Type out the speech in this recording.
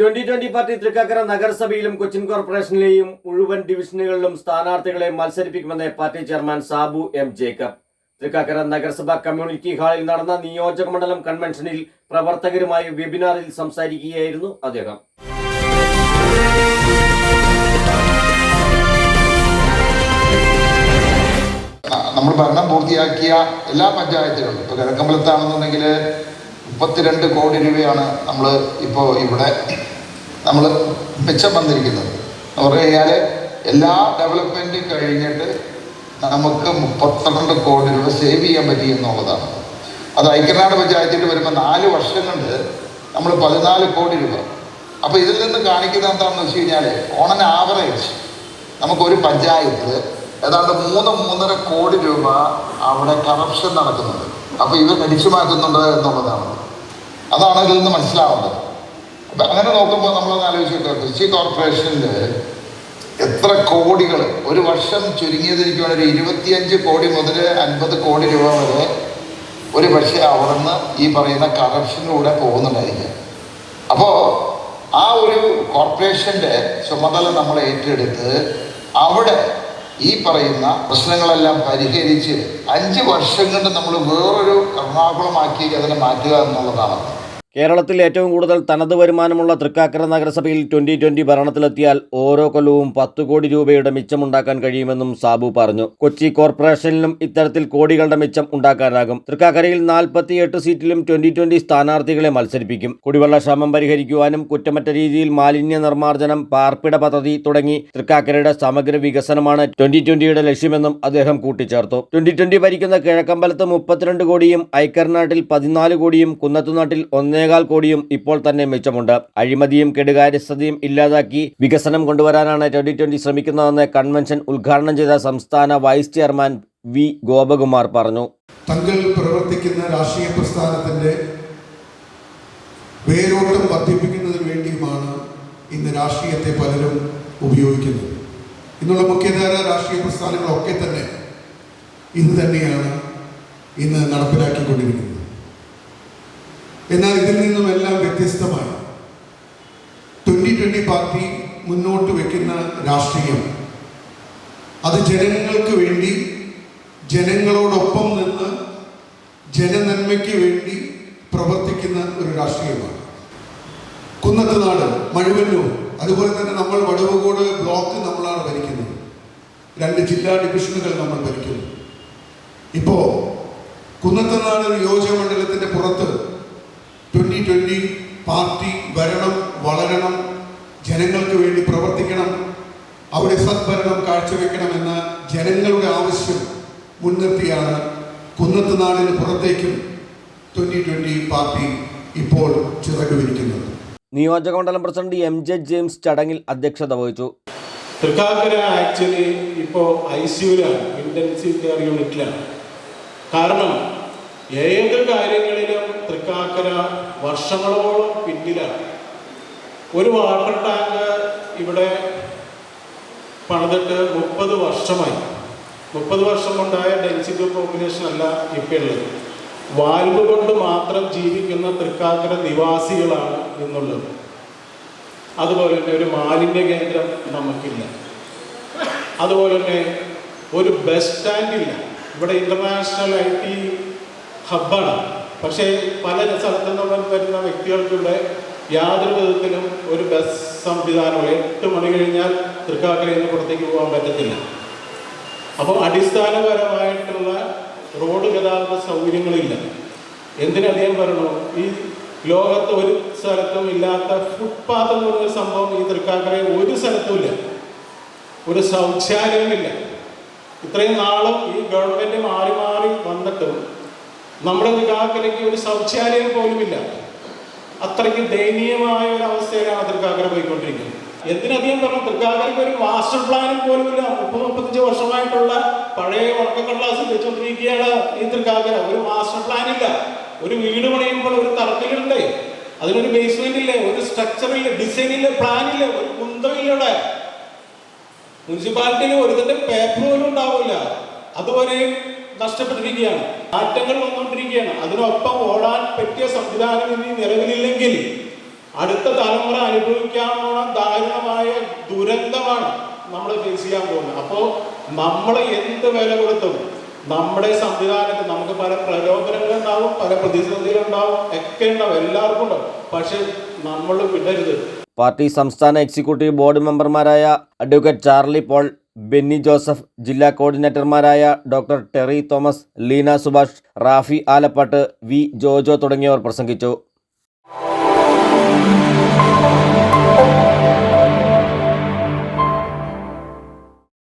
Twenty twenty party Thrikkakara നഗരസഭയിലും കൊച്ചിൻ കോർപ്പറേഷനിലെയും മുഴുവൻ ഡിവിഷനുകളിലും സ്ഥാനാർത്ഥികളെ മത്സരിപ്പിക്കുമെന്ന് party chairman Sabu M Jacob. Thrikkakara നഗരസഭ കമ്മ്യൂണിറ്റി ഹാളിൽ നടന്ന നിയോജക മണ്ഡലം കൺവെൻഷനിൽ പ്രവർത്തകരുമായി വെബിനാറിൽ സംസാരിക്കുകയായിരുന്നു അദ്ദേഹം. നമ്മൾ ഭരണം പൂർത്തിയാക്കിയ എല്ലാ പഞ്ചായത്തുകളും ഇപ്പോൾ കിഴക്കമ്പലത്താണെന്നുണ്ടെങ്കിൽ മുപ്പത്തിരണ്ട് കോടി രൂപയാണ് നമ്മൾ ഇപ്പോൾ ഇവിടെ നമ്മൾ മിച്ചം വന്നിരിക്കുന്നത്. എന്ന് പറഞ്ഞു കഴിഞ്ഞാൽ എല്ലാ ഡെവലപ്മെന്റും കഴിഞ്ഞിട്ട് നമുക്ക് മുപ്പത്തിരണ്ട് കോടി രൂപ സേവ് ചെയ്യാൻ പറ്റി എന്നുള്ളതാണ്. അത് ഐക്യനാട് പഞ്ചായത്തിൽ വരുമ്പോൾ നാല് വർഷം കൊണ്ട് നമ്മൾ പതിനാല് കോടി രൂപ. അപ്പോൾ ഇതിൽ നിന്ന് കാണിക്കുന്ന എന്താണെന്ന് വെച്ച് കഴിഞ്ഞാൽ ഓൺ ആൻ ആവറേജ് നമുക്കൊരു പഞ്ചായത്ത് ഏതാണ്ട് മൂന്ന് മൂന്നര കോടി രൂപ അവിടെ കറപ്ഷൻ നടക്കുന്നുണ്ട്. അപ്പോൾ ഇവർ അടിച്ചു മാറ്റുന്നുണ്ട് എന്നുള്ളതാണ്. അതാണ് ഇതിൽ നിന്ന് മനസ്സിലാവുന്നത്. അപ്പം അങ്ങനെ നോക്കുമ്പോൾ നമ്മളൊന്ന് ആലോചിച്ചിട്ട് കൊച്ചി കോർപ്പറേഷനിൽ എത്ര കോടികൾ ഒരു വർഷം ചുരുങ്ങിയത് എനിക്ക് ഒരു ഇരുപത്തിയഞ്ച് കോടി മുതൽ അൻപത് കോടി രൂപ വരെ ഒരു പക്ഷേ അവിടുന്ന് ഈ പറയുന്ന കറപ്ഷനിലൂടെ പോകുന്നുണ്ടായിരിക്കും. അപ്പോൾ ആ ഒരു കോർപ്പറേഷന്റെ ചുമതല നമ്മൾ ഏറ്റെടുത്ത് അവിടെ ഈ പറയുന്ന പ്രശ്നങ്ങളെല്ലാം പരിഹരിച്ച് അഞ്ച് വർഷം കൊണ്ട് നമ്മൾ വേറൊരു എറണാകുളമാക്കി അതിനെ മാറ്റുക എന്നുള്ളതാണ്. കേരളത്തിൽ ഏറ്റവും കൂടുതൽ തനത് വരുമാനമുള്ള തൃക്കാക്കര നഗരസഭയിൽ ട്വന്റി ട്വന്റി ഭരണത്തിലെത്തിയാൽ ഓരോ കൊല്ലവും പത്ത് കോടി രൂപയുടെ മിച്ചമുണ്ടാക്കാൻ കഴിയുമെന്നും സാബു പറഞ്ഞു. കൊച്ചി കോർപ്പറേഷനിലും ഇത്തരത്തിൽ കോടികളുടെ മിച്ചം ഉണ്ടാക്കാനാകും. തൃക്കാക്കരയിൽ നാൽപ്പത്തിയെട്ട് സീറ്റിലും ട്വന്റി ട്വന്റി സ്ഥാനാർത്ഥികളെ മത്സരിപ്പിക്കും. കുടിവെള്ള ക്ഷാമം പരിഹരിക്കുവാനും കുറ്റമറ്റ രീതിയിൽ മാലിന്യ നിർമ്മാർജനം പാർപ്പിട പദ്ധതി തുടങ്ങി തൃക്കാക്കരയുടെ സമഗ്ര വികസനമാണ് ട്വന്റി ട്വന്റിയുടെ ലക്ഷ്യമെന്നും അദ്ദേഹം കൂട്ടിച്ചേർത്തു. ട്വന്റി ട്വന്റി ഭരിക്കുന്ന കിഴക്കമ്പലത്ത് മുപ്പത്തിരണ്ട് കോടിയും ഐക്കർനാട്ടിൽ പതിനാല് കോടിയും കുന്നത്തുനാട്ടിൽ ഒന്നേകാൽ കോടിയും ഇപ്പോൾ തന്നെ മിച്ചമുണ്ട്. അഴിമതിയും കെടുകാര്യസ്ഥതയും ഇല്ലാതാക്കി വികസനം കൊണ്ടുവരാനാണ് ട്വന്റി ട്വന്റി ശ്രമിക്കുന്നതെന്ന് കൺവെൻഷൻ ഉദ്ഘാടനം ചെയ്ത സംസ്ഥാന വൈസ് ചെയർമാൻ വി ഗോപകുമാർ പറഞ്ഞു. തങ്ങൾ പ്രവർത്തിക്കുന്ന രാഷ്ട്രീയ പ്രസ്ഥാനത്തിന്റെ വേരോട്ടം വർദ്ധിപ്പിക്കുന്നതിന് വേണ്ടിയുമാണ് ഇന്ന് രാഷ്ട്രീയത്തെ പലരും ഉപയോഗിക്കുന്നത്. ഇന്നുള്ള മുഖ്യധാര രാഷ്ട്രീയ പ്രസ്ഥാനങ്ങളൊക്കെ തന്നെ ഇന്ന് തന്നെയാണ് ഇന്ന് നടപ്പിലാക്കിക്കൊണ്ടിരിക്കുന്നത്. എന്നാൽ ഇതിൽ നിന്നുമെല്ലാം വ്യത്യസ്തമായി ട്വന്റി ട്വന്റി പാർട്ടി മുന്നോട്ട് വെക്കുന്ന രാഷ്ട്രീയം. അത് ജനങ്ങൾക്ക് വേണ്ടി ജനങ്ങളോടൊപ്പം നിന്ന് ജനനന്മയ്ക്ക് വേണ്ടി പ്രവർത്തിക്കുന്ന ഒരു രാഷ്ട്രീയമാണ്. കുന്നത്തുനാട് മഴുവന്നൂർ അതുപോലെ തന്നെ നമ്മൾ വടവുകോട് ബ്ലോക്ക് നമ്മളാണ് ഭരിക്കുന്നത്. രണ്ട് ജില്ലാ ഡിവിഷനുകൾ നമ്മൾ ഭരിക്കുന്നു. ഇപ്പോ കുന്നത്തുനാട് നിയോജക മണ്ഡലത്തിന്റെ പുറത്ത് ട്വന്റി പാർട്ടി വരണം വളരണം ജനങ്ങൾക്ക് വേണ്ടി പ്രവർത്തിക്കണം അവിടെ സദ്ഭരണം കാഴ്ചവെക്കണമെന്ന ജനങ്ങളുടെ ആവശ്യം മുൻനിർത്തിയാണ് കുന്നത്ത് നാടിന് പുറത്തേക്കും ട്വന്റി ട്വന്റി പാർട്ടി ഇപ്പോൾ ചിറകുവിരിക്കുന്നത് നിയോജക മണ്ഡലം പ്രസിഡന്റ് എം ജെ ജെയിംസ് ചടങ്ങിൽ അധ്യക്ഷത വഹിച്ചു. തൃക്കാക്കര ആക്ച്വലി ഇപ്പോൾ ഐ സിയുലാണ് ഇന്റൻസീവ് കെയർ യൂണിറ്റിലാണ്. കാരണം ഏത് കാര്യങ്ങളിലും തൃക്കാക്കര വർഷങ്ങളോളം പിന്നിലാണ്. ഒരു വാട്ടർ ടാങ്ക് ഇവിടെ പണിതിട്ട് മുപ്പത് വർഷമായി. മുപ്പത് വർഷം കൊണ്ടായ ഡെൻസിറ്റി കോമ്പിനേഷൻ അല്ല ഇപ്പോൾ ഉള്ളത്. വാൽവ് കൊണ്ട് മാത്രം ജീവിക്കുന്ന തൃക്കാക്കര നിവാസികളാണ് എന്നുള്ളത് അതുപോലെ തന്നെ ഒരു മാലിന്യ കേന്ദ്രം നമുക്കില്ല. അതുപോലെ തന്നെ ഒരു ബസ് സ്റ്റാൻഡില്ല. ഇവിടെ ഇന്റർനാഷണൽ ഐ ടി ഹബ്ബാണ് പക്ഷേ പല സ്ഥലത്തു നിന്നും വരുന്ന വ്യക്തികൾക്ക് ഇവിടെ യാതൊരു വിധത്തിലും ഒരു ബസ് സംവിധാനമില്ല എട്ട് മണി കഴിഞ്ഞാൽ തൃക്കാക്കരയിൽ നിന്ന് പുറത്തേക്ക് പോകാൻ പറ്റത്തില്ല. അപ്പോൾ അടിസ്ഥാനപരമായിട്ടുള്ള റോഡ് ഗതാഗത സൗകര്യങ്ങളില്ല. എന്തിനധികം പറയണോ ഈ ലോകത്ത് ഒരു സ്ഥലത്തും ഇല്ലാത്ത ഫുട്പാത്ത് എന്ന് പറഞ്ഞ സംഭവം ഈ തൃക്കാക്കരയിൽ ഒരു സ്ഥലത്തും ഇല്ല. ഒരു ശൗചാലയമില്ല ഇത്രയും നാളും ഈ ഗവൺമെന്റ് മാറി മാറി വന്നിട്ടും നമ്മുടെ തൃക്കാക്കരയ്ക്ക് ഒരു ശൗചാലയം പോലുമില്ല. അത്രയ്ക്ക് ദയനീയമായ ഒരു അവസ്ഥയിലാണ് തൃക്കാക്കര പോയിക്കൊണ്ടിരിക്കുന്നത്. എന്തിനധികം പറഞ്ഞു തൃക്കാക്കരയ്ക്ക് ഒരു മാസ്റ്റർ പ്ലാനും പോലുമില്ല. മുപ്പത് മുപ്പത്തഞ്ച് വർഷമായിട്ടുള്ള പഴയ ഉണക്കക്കടലാസ് വെച്ചുകൊണ്ടിരിക്കുകയാണ് ഈ തൃക്കാക്കര ഒരു മാസ്റ്റർ പ്ലാൻ ഇല്ല. ഒരു വീട് പണിയുമ്പോൾ ഒരു തറക്കലുണ്ടേ അതിനൊരു ബേസ്മെന്റ് ഇല്ലേ ഒരു സ്ട്രക്ചർ ഇല്ല ഡിസൈൻ ഇല്ല പ്ലാൻ ഇല്ല ഒരു കുന്തമില്ല മുനിസിപ്പാലിറ്റിയിൽ മുനിസിപ്പാലിറ്റിയിൽ ഒരുതിന്റെ പേപ്പർ പോലും ഉണ്ടാവില്ല. അതുപോലെ നഷ്ടപ്പെട്ടിരിക്കുകയാണ്. മാറ്റങ്ങൾ വന്നുകൊണ്ടിരിക്കുകയാണ്. അതിനൊപ്പം ഓടാൻ പറ്റിയ സംവിധാനം ഇനി നിലവിലില്ലെങ്കിൽ അടുത്ത തലമുറ അനുഭവിക്കാവുന്ന ദാരുണമായ ദുരന്തമാണ് നമ്മൾ ഫേസ് ചെയ്യാൻ പോകുന്നത്. അപ്പോൾ നമ്മൾ എന്ത് വില കൊടുത്തും നമ്മുടെ സംവിധാനത്തിൽ നമുക്ക് പല പ്രലോഭനങ്ങളുണ്ടാവും പല പ്രതിസന്ധികളുണ്ടാവും ഒക്കെ ഉണ്ടാവും എല്ലാവർക്കും ഉണ്ടാവും. പക്ഷെ നമ്മൾ വിടരുത്. പാർട്ടി സംസ്ഥാന എക്സിക്യൂട്ടീവ് ബോർഡ് മെമ്പർമാരായ advocate Charlie Paul Benny Joseph ജില്ലാ കോർഡിനേറ്റർമാരായ doctor Terry Thomas Leena Subhash Rafi Alappatt V Jojo തുടങ്ങിയവർ പ്രസംഗിച്ചു.